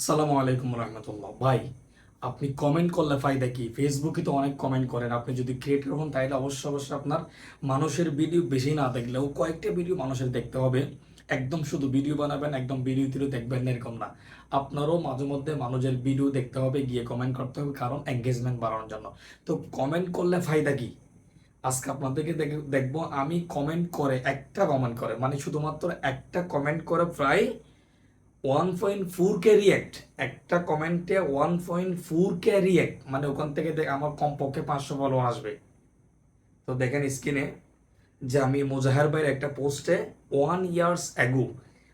আসসালামু আলাইকুম রহমতুল্লাহ। ভাই, আপনি কমেন্ট করলে ফায়দা কি? ফেসবুকে তো অনেক কমেন্ট করেন। আপনি যদি ক্রিয়েটর হন, তাহলে অবশ্যই অবশ্যই আপনার মানুষের ভিডিও বেশি না দেখলেও কয়েকটা ভিডিও মানুষের দেখতে হবে। একদম শুধু ভিডিও বানাবেন, একদম ভিডিও তিরও দেখবেন এরকম না। আপনারও মাঝে মধ্যে মানুষের ভিডিও দেখতে হবে, গিয়ে কমেন্ট করতে হবে, কারণ এঙ্গেজমেন্ট বাড়ানোর জন্য। তো কমেন্ট করলে ফায়দা কি? আজকে আপনাদেরকে দেখ- দেখব, আমি কমেন্ট করে একটা কমেন্ট করে মানে শুধুমাত্র একটা কমেন্ট করে প্রায় one point four K react একটা কমেন্টে one point four K react মানে ওখান থেকে দেখ আমার কমপক্ষে পাঁচশো ফলোয়ার আসবে। তো দেখেন স্ক্রিনে যে আমি মুজাহার ভাইয়ের একটা পোস্টে ওয়ান ইয়ার্স অ্যাগো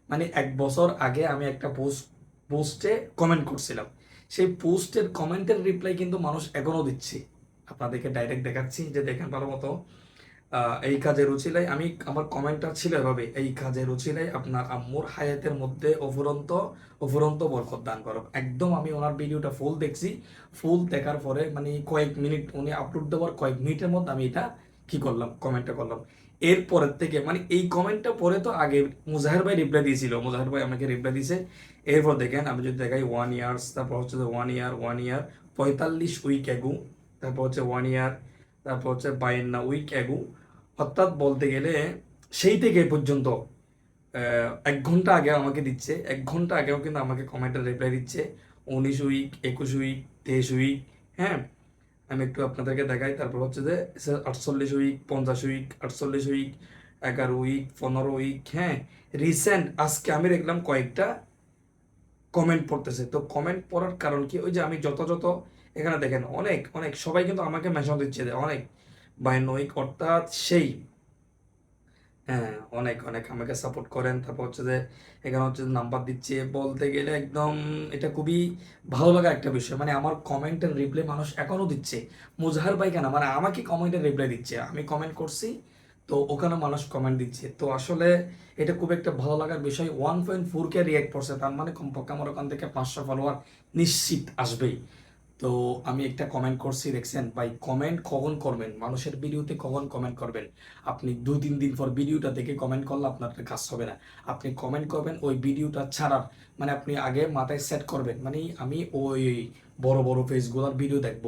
মানে এক বছর আগে আমি একটা পোস্ট পোস্টে কমেন্ট করছিলাম। সেই পোস্টের কমেন্টের রিপ্লাই কিন্তু মানুষ এখনও দিচ্ছে। আপনাদেরকে ডাইরেক্ট দেখাচ্ছি যে দেখেন ভালো মতো এই কাজের রুচিলাই আমি আমার কমেন্টটা ছিল এভাবে, এই কাজের রুচিলাই আপনার আম্মুর হায়াতের মধ্যে অফুরন্ত অফুরন্ত বরকত দান করো। একদম আমি ওনার ভিডিওটা ফুল দেখছি ফুল দেখার পরে মানে কয়েক মিনিট উনি আপলোড দেওয়ার কয়েক মিনিটের মধ্যে আমি এটা কি করলাম কমেন্টটা করলাম। এর পরের থেকে মানে এই কমেন্টটা পরে তো আগে মুজাহির ভাই রিপ্লাই দিয়েছিল, মুজাহির ভাই আমাকে রিপ্লাই দিয়েছে এরপর দেখেন আমি যদি দেখাই ওয়ান ইয়ার্স তারপর হচ্ছে ওয়ান ইয়ার ওয়ান ইয়ার পঁয়তাল্লিশ উইক অ্যাগু তারপর হচ্ছে ওয়ান ইয়ার তারপর হচ্ছে বাইন্না উইক অ্যাগু অর্থাৎ বলতে গেলে সেই থেকে পর্যন্ত এক ঘণ্টা আগে আমাকে দিচ্ছে। এক ঘণ্টা আগেও কিন্তু আমাকে কমেন্টের রিপ্লাই দিচ্ছে, উনিশ উইক একুশ উইক তেইশ উইক হ্যাঁ? আমি একটু আপনাদেরকে দেখাই, তারপর হচ্ছে যে আটচল্লিশ উইক পঞ্চাশ উইক আটচল্লিশ উইক এগারো উইক পনেরো উইক হ্যাঁ? রিসেন্ট আজকে আমি দেখলাম কয়েকটা কমেন্ট পড়তেছে। তো কমেন্ট পড়ার কারণ কি? ওই যে আমি যত যত এখানে দেখেন, অনেক অনেক, সবাই কিন্তু আমাকে মেশন দিচ্ছে অনেক। উইক অর্থাৎ সেই। হ্যাঁ অনেক অনেক আমাকে সাপোর্ট করেন। তারপর হচ্ছে যে, এখানে হচ্ছে নাম্বার দিচ্ছে। বলতে গেলে একদম এটা খুবই ভালো লাগা একটা বিষয়। মানে আমার কমেন্ট কমেন্টের রিপ্লাই মানুষ এখনও দিচ্ছে। মুজাহার ভাই কেন? মানে আমাকে কমেন্টের রিপ্লাই দিচ্ছে। আমি কমেন্ট করছি, তো ওখানে মানুষ কমেন্ট দিচ্ছে। তো আসলে এটা খুব একটা ভালো লাগার বিষয়। One point four K react করছে। তার মানে কমপক্ষে আমার ওখান থেকে পাঁচশো ফলোয়ার নিশ্চিত আসবেই। তো আমি একটা কমেন্ট করছি, দেখছেন? ভাই কমেন্ট কখন করবেন? মানুষের ভিডিওতে কখন কমেন্ট করবেন? আপনি দু তিন দিন পর ভিডিওটা দেখে কমেন্ট করলে আপনার কাজ হবে না। আপনি কমেন্ট করবেন, ওই ভিডিওটা ছাড়ার মানে আপনি আগে মাথায় সেট করবেন। মানে আমি ওই বড় বড় পেজগুলোর ভিডিও দেখব।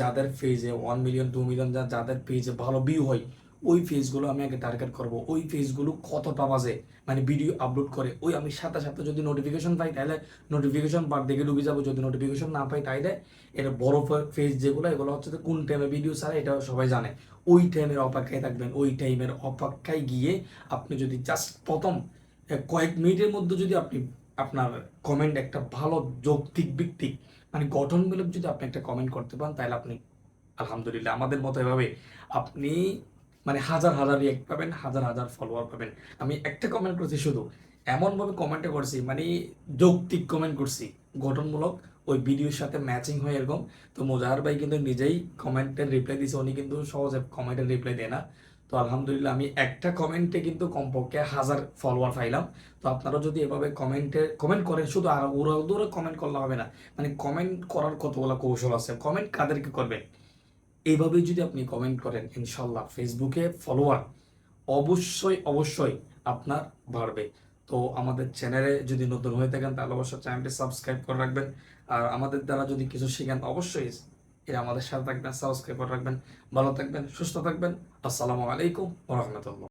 যাদের পেজে ওয়ান মিলিয়ন টু মিলিয়ন যাদের পেজে ভালো ভিউ হয় ওই পেজগুলো আমি আগে টার্গেট করব। ওই পেজগুলো কতটা বাজে? মানে ভিডিও আপলোড করে, ওই আমি সাথে সাথে যদি নোটিফিকেশন পাই, তাহলে নোটিফিকেশন বার দিকে ডুবে যাব। যদি নোটিফিকেশন না পাই, তাইলে এটা বড় পেজ যেগুলো, এগুলো হচ্ছে কোন টাইমে ভিডিও ছাড়ে এটা সবাই জানে। ওই টাইমের অপেক্ষায় থাকবেন, ওই টাইমের অপেক্ষায় গিয়ে আপনি যদি জাস্ট প্রথম কয়েক মিনিটের মধ্যে যদি আপনি আপনার কমেন্ট একটা ভালো যৌক্তিক ভিত্তিক মানে গঠনমূলক যদি আপনি একটা কমেন্ট করতে পারেন, তাহলে আপনি, আলহামদুলিল্লাহ, আমাদের মতো এভাবে আপনি মানে হাজার হাজার রিয়েক্ট পাবেন, হাজার হাজার ফলোয়ার পাবেন। আমি একটা কমেন্ট করছি শুধু, এমনভাবে কমেন্টে করছি মানে যৌক্তিক কমেন্ট করছি, গঠনমূলক, ওই ভিডিওর সাথে ম্যাচিং হয় এরকম। তো মোজাহার ভাই কিন্তু নিজেই কমেন্টের রিপ্লাই দিয়েছে উনি কিন্তু সহজে কমেন্টের রিপ্লাই দেয় না। তো আলহামদুলিল্লাহ, আমি একটা কমেন্টে কিন্তু কমপক্ষে হাজার ফলোয়ার পাইলাম। তো আপনারা যদি এভাবে কমেন্টে কমেন্ট করেন, শুধু আর ওরা দূরে কমেন্ট করলে হবে না। মানে কমেন্ট করার কতগুলো কৌশল আছে? কমেন্ট কাদেরকে করবেন? এইভাবেই যদি আপনি কমেন্ট করেন ইনশাল্লাহ ফেসবুকে ফলোয়ার অবশ্যই অবশ্যই আপনার বাড়বে। তো আমাদের চ্যানেলে যদি নতুন হয়ে থাকেন, তাহলে অবশ্যই চ্যানেলটি সাবস্ক্রাইব করে রাখবেন। আর আমাদের দ্বারা যদি কিছু শিখেন, অবশ্যই এরা আমাদের সাথে থাকবেন সাবস্ক্রাইব করে রাখবেন। ভালো থাকবেন, সুস্থ থাকবেন। আসসালামু আলাইকুম রহমতুল্লাহ।